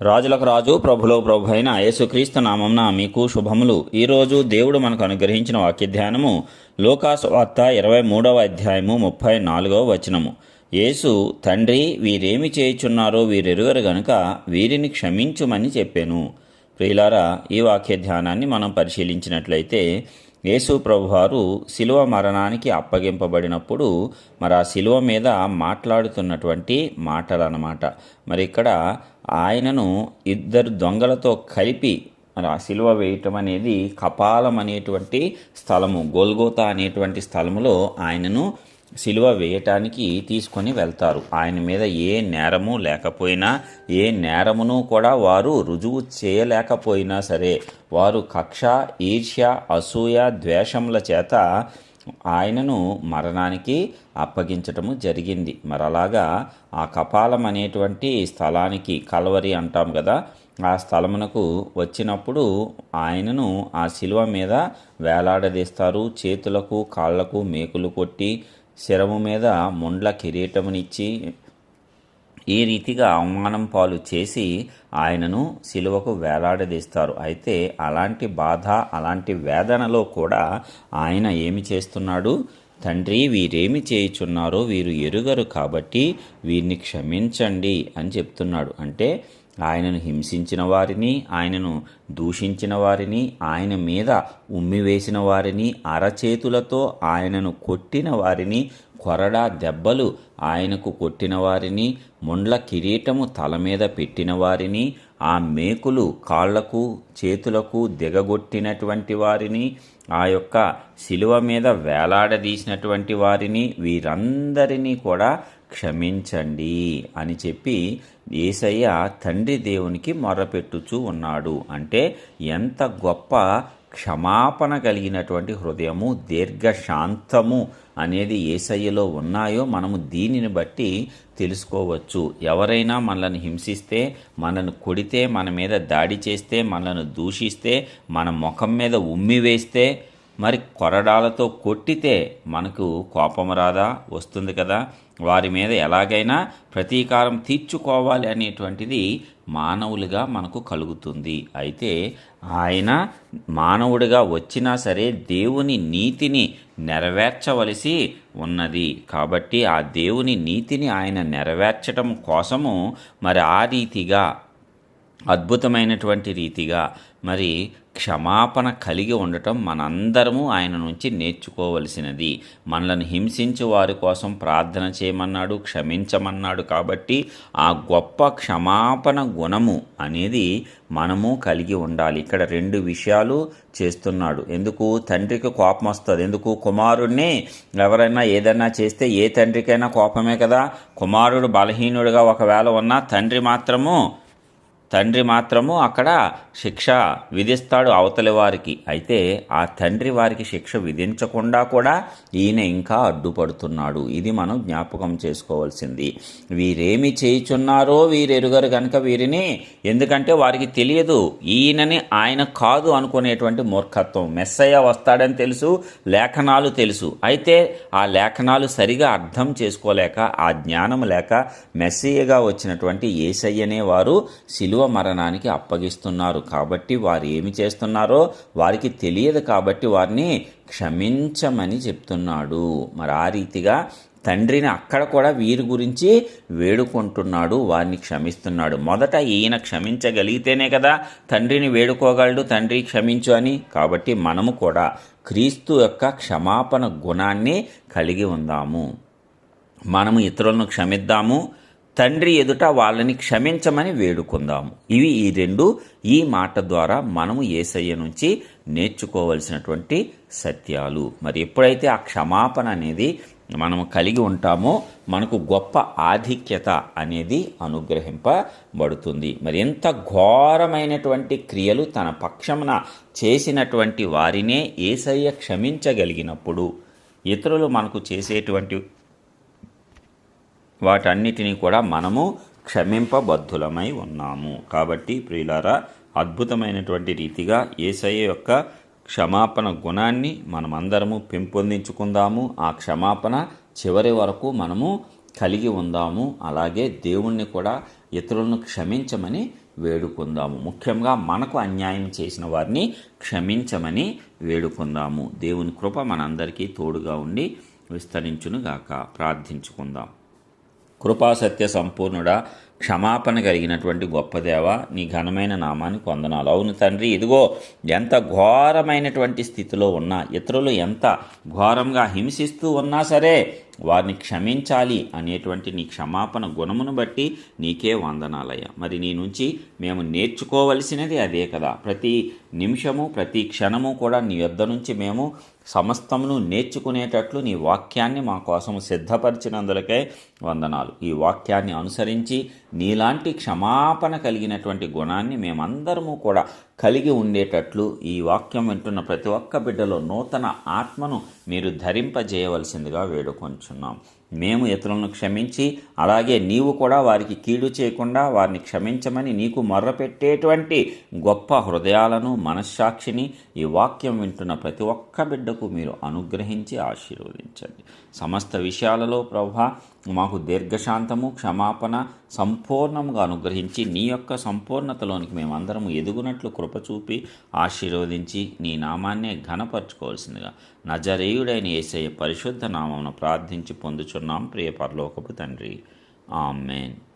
రాజులకు రాజు ప్రభులో ప్రభు అయిన యేసుక్రీస్తు నామంన మీకు శుభములు. ఈరోజు దేవుడు మనకు అనుగ్రహించిన వాక్య ధ్యానము లోకాసు వార్త ఇరవై మూడవ అధ్యాయము ముప్పై నాలుగవ వచనము. యేసు తండ్రి వీరేమి చేయుచున్నారో వీరెరుగరు గనుక వీరిని క్షమించుమని చెప్పాను. ప్రియులారా ఈ వాక్య ధ్యానాన్ని మనం పరిశీలించినట్లయితే యేసు ప్రభువారు శిలువ మరణానికి అప్పగింపబడినప్పుడు మరి ఆ శిలువ మీద మాట్లాడుతున్నటువంటి మాటలు అన్నమాట మరి ఇక్కడ ఆయనను ఇద్దరు దొంగలతో కలిపి మరి ఆ శిలువ వేయటం అనేది కపాలం అనేటువంటి స్థలము గోల్గోతా అనేటువంటి స్థలములో ఆయనను సిలువ వేయటానికి తీసుకొని వెళ్తారు. ఆయన మీద ఏ నేరము లేకపోయినా ఏ నేరమును కూడా వారు రుజువు చేయలేకపోయినా సరే వారు కక్ష ఈర్ష్య అసూయ ద్వేషముల చేత ఆయనను మరణానికి అప్పగించటము జరిగింది. మరి అలాగా ఆ కపాలం అనేటువంటి స్థలానికి కలవరి అంటాం కదా ఆ స్థలమునకు వచ్చినప్పుడు ఆయనను ఆ శిలువ మీద వేలాడదీస్తారు. చేతులకు కాళ్ళకు మేకులు కొట్టి శరము మీద ముండ్ల కిరీటమునిచ్చి ఈ రీతిగా అవమానం పాలు చేసి ఆయనను సిలువకు వేలాడదీస్తారు. అయితే అలాంటి బాధ అలాంటి వేదనలో కూడా ఆయన ఏమి చేస్తున్నాడు? తండ్రి వీరేమి చేయుచున్నారో వీరు ఎరుగరు కాబట్టి వీరిని క్షమించండి అని చెప్తున్నాడు. అంటే ఆయనను హింసించిన వారిని ఆయనను దూషించిన వారిని ఆయన మీద ఉమ్మివేసిన వారిని అరచేతులతో ఆయనను కొట్టిన వారిని కొరడా దెబ్బలు ఆయనకు కొట్టిన వారిని ముండ్ల కిరీటము తల మీద పెట్టిన వారిని ఆ మేకులు కాళ్ళకు చేతులకు దిగగొట్టినటువంటి వారిని ఆ యొక్క శిలువ మీద వేలాడదీసినటువంటి వారిని వీరందరినీ కూడా క్షమించండి అని చెప్పి ఏసయ్య తండ్రి దేవునికి మొరపెట్టుచూ ఉన్నాడు. అంటే ఎంత గొప్ప క్షమాపణ కలిగినటువంటి హృదయము దీర్ఘశాంతము అనేది ఏసయ్యలో ఉన్నాయో మనము దీనిని బట్టి తెలుసుకోవచ్చు. ఎవరైనా మనల్ని హింసిస్తే మనల్ని కొడితే మన మీద దాడి చేస్తే మనల్ని దూషిస్తే మన ముఖం మీద ఉమ్మి వేస్తే మరి కొరడాలతో కొట్టితే మనకు కోపం రాదా? వస్తుంది కదా. వారి మీద ఎలాగైనా ప్రతీకారం తీర్చుకోవాలి అనేటువంటిది మానవులుగా మనకు కలుగుతుంది. అయితే ఆయన మానవుడిగా వచ్చినా సరే దేవుని నీతిని నెరవేర్చవలసి ఉన్నది. కాబట్టి ఆ దేవుని నీతిని ఆయన నెరవేర్చటం కోసము మరి ఆ రీతిగా అద్భుతమైనటువంటి రీతిగా మరి క్షమాపణ కలిగి ఉండటం మనందరము ఆయన నుంచి నేర్చుకోవలసినది. మనలను హింసించు వారి కోసం ప్రార్థన చేయమన్నాడు క్షమించమన్నాడు కాబట్టి ఆ గొప్ప క్షమాపణ గుణము అనేది మనము కలిగి ఉండాలి. ఇక్కడ రెండు విషయాలు చేస్తున్నాడు. ఎందుకు? తండ్రికి కోపం వస్తుంది. ఎందుకు? కుమారుడిని ఎవరైనా ఏదైనా చేస్తే ఏ తండ్రికైనా కోపమే కదా. కుమారుడు బలహీనుడిగా ఒకవేళ ఉన్నా తండ్రి మాత్రము తండ్రి మాత్రము అక్కడ శిక్ష విధిస్తాడు అవతలి వారికి. అయితే ఆ తండ్రి వారికి శిక్ష విధించకుండా కూడా ఈయన ఇంకా అడ్డుపడుతున్నాడు. ఇది మనం జ్ఞాపకం చేసుకోవాల్సింది. వీరేమి చేయుచున్నారో వీరెరుగరు కనుక వీరిని ఎందుకంటే వారికి తెలియదు ఈయనని ఆయన కాదు అనుకునేటువంటి మూర్ఖత్వం. మెస్సయ్య వస్తాడని తెలుసు లేఖనాలు తెలుసు. అయితే ఆ లేఖనాలు సరిగా అర్థం చేసుకోలేక ఆ జ్ఞానం లేక మెస్సయ్యగా వచ్చినటువంటి ఏసయ్యనే వారు శిలువ విలువ మరణానికి అప్పగిస్తున్నారు. కాబట్టి వారు ఏమి చేస్తున్నారో వారికి తెలియదు కాబట్టి వారిని క్షమించమని చెప్తున్నాడు. మరి ఆ రీతిగా తండ్రిని అక్కడ కూడా వీరి గురించి వేడుకుంటున్నాడు వారిని క్షమిస్తున్నాడు. మొదట ఈయన క్షమించగలిగితేనే కదా తండ్రిని వేడుకోగలడు తండ్రి క్షమించు అని. కాబట్టి మనము కూడా క్రీస్తు యొక్క క్షమాపణ గుణాన్ని కలిగి ఉందాము. మనము ఇతరులను క్షమిద్దాము తండ్రి ఎదుట వాళ్ళని క్షమించమని వేడుకుందాము. ఇవి ఈ రెండు ఈ మాట ద్వారా మనము ఏసయ్య నుంచి నేర్చుకోవలసినటువంటి సత్యాలు. మరి ఎప్పుడైతే ఆ క్షమాపణ అనేది మనము కలిగి ఉంటామో మనకు గొప్ప ఆధిక్యత అనేది అనుగ్రహింపబడుతుంది. మరి ఎంత ఘోరమైనటువంటి క్రియలు తన పక్షమున చేసినటువంటి వారినే ఏసయ్య క్షమించగలిగినప్పుడు ఇతరులు మనకు చేసేటువంటి వాటన్నిటినీ కూడా మనము క్షమింపబద్ధులమై ఉన్నాము. కాబట్టి ప్రియులారా అద్భుతమైనటువంటి రీతిగా ఏసయ్య యొక్క క్షమాపణ గుణాన్ని మనమందరము పెంపొందించుకుందాము. ఆ క్షమాపణ చివరి వరకు మనము కలిగి ఉందాము. అలాగే దేవుణ్ణి కూడా ఇతరులను క్షమించమని వేడుకుందాము. ముఖ్యంగా మనకు అన్యాయం చేసిన వారిని క్షమించమని వేడుకుందాము. దేవుని కృప మనందరికీ తోడుగా ఉండి విస్తరించునుగాక. ప్రార్థించుకుందాం. కృపాసత్య సంపూర్ణుడా. క్షమాపణ కలిగినటువంటి గొప్ప దేవ నీ ఘనమైన నామానికి వందనాలు అవును తండ్రి ఇదిగో ఎంత ఘోరమైనటువంటి స్థితిలో ఉన్నా ఇతరులు ఎంత ఘోరంగా హింసిస్తూ ఉన్నా సరే వారిని క్షమించాలి అనేటువంటి నీ క్షమాపణ గుణమును బట్టి నీకే వందనాలయ్యా. మరి నీ నుంచి మేము నేర్చుకోవలసినది అదే కదా. ప్రతి నిమిషము ప్రతి క్షణము కూడా నీ యొద్ద నుంచి మేము సమస్తమును నేర్చుకునేటట్లు నీ వాక్యాన్ని మా కోసం సిద్ధపరిచినందులకే వందనాలు. ఈ వాక్యాన్ని అనుసరించి నీలాంటి క్షమాపణ కలిగినటువంటి గుణాన్ని మేమందరము కూడా కలిగి ఉండేటట్లు ఈ వాక్యం వింటున్న ప్రతి ఒక్క బిడ్డలో నూతన ఆత్మను మీరు ధరింపజేయవలసిందిగా వేడుకొంచున్నాం. మేము ఇతరులను క్షమించి అలాగే నీవు కూడా వారికి కీడు చేయకుండా వారిని క్షమించమని నీకు మర్రపెట్టేటువంటి గొప్ప హృదయాలను మనశ్సాక్షిని ఈ వాక్యం వింటున్న ప్రతి ఒక్క బిడ్డకు మీరు అనుగ్రహించి ఆశీర్వదించండి. సమస్త విషయాలలో ప్రభా మాకు దీర్ఘశాంతము క్షమాపణ సంపూర్ణంగా అనుగ్రహించి నీ యొక్క సంపూర్ణతలోనికి మేమందరము ఎదుగునట్లు కృప చూపి ఆశీర్వదించి నీ నామాన్నే ఘనపరచుకోవాల్సిందిగా నజరేయుడైన ఏసయ్య పరిశుద్ధ నామమును ప్రార్థించి పొందుచున్నాం. ప్రియ పరలోకపు తండ్రి. ఆమెన్.